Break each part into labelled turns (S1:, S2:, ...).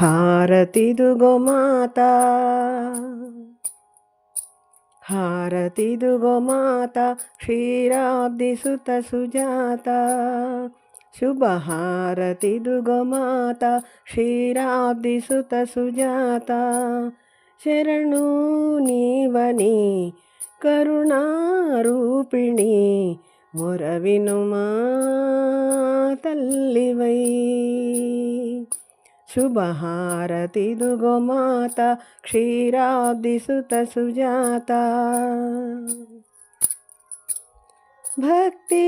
S1: హారతిదుగో మాత. హారతిదుగో మాత క్షీరాబ్ది సుత సుజాత. శుభహారతిదుగో మాత క్షీరాబ్ది సుత సుజాత. శరణు నీవని కరుణారూపిణి మొరవినుమా తల్లివై. శుభహారతిదుగోమాత క్షీరాబ్దిసుత సుజాత. భక్తి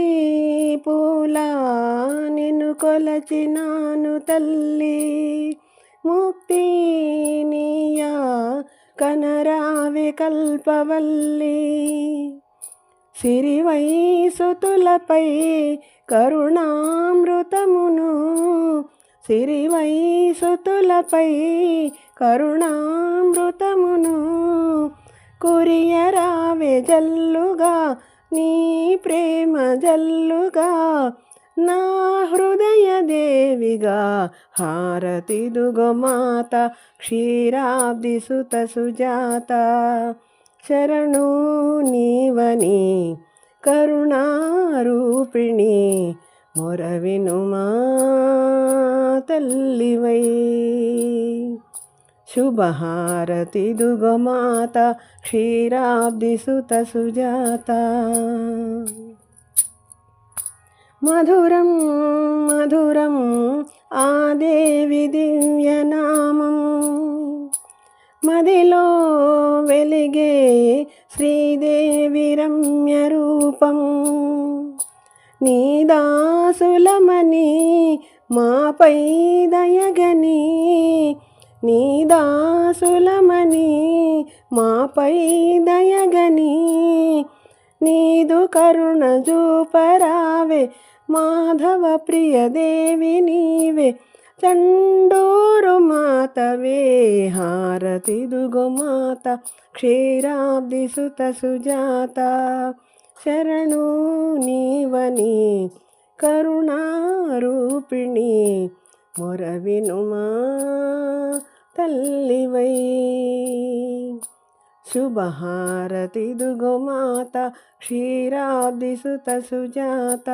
S1: పూలా నిన్ను కొలచినాను తల్లి ముక్తి నీయా కనరావి కల్పవల్లి. సిరివై సుతులపై కరుణామృ సిరివై సుతులపై కరుణామృతమును కురియరావే జల్లుగా నీ ప్రేమ జల్లుగా నా హృదయ దేవిగా హారతిదుగో మాత క్షీరాబ్ది సుత సుజాత. శరణు నీవని కరుణారూపిణి మొరవినుమా. తల్లివై. శుభహారతి దుగమాత క్షీరాబ్ది సుత సుజాత. మధురం మధురం ఆ దేవి దివ్యనామం మదిలో వెలిగే శ్రీదేవి రమ్య రూపం. నీ దాసులమని మాపై దయగని నీ దాసులమని మాపై దయగని నీదు కరుణ జూపరావే మాధవ ప్రియదేవి నీవే. చండూరు మాతవే హారతిదుగో మాత క్షీరాబ్ది సుత సుజాత. శరణు నీవని కరుణారూపిణి మొరవినుమా తల్లివై. శుభహారతిదుగో మాత క్షీరాబ్ది సుత సుజాత.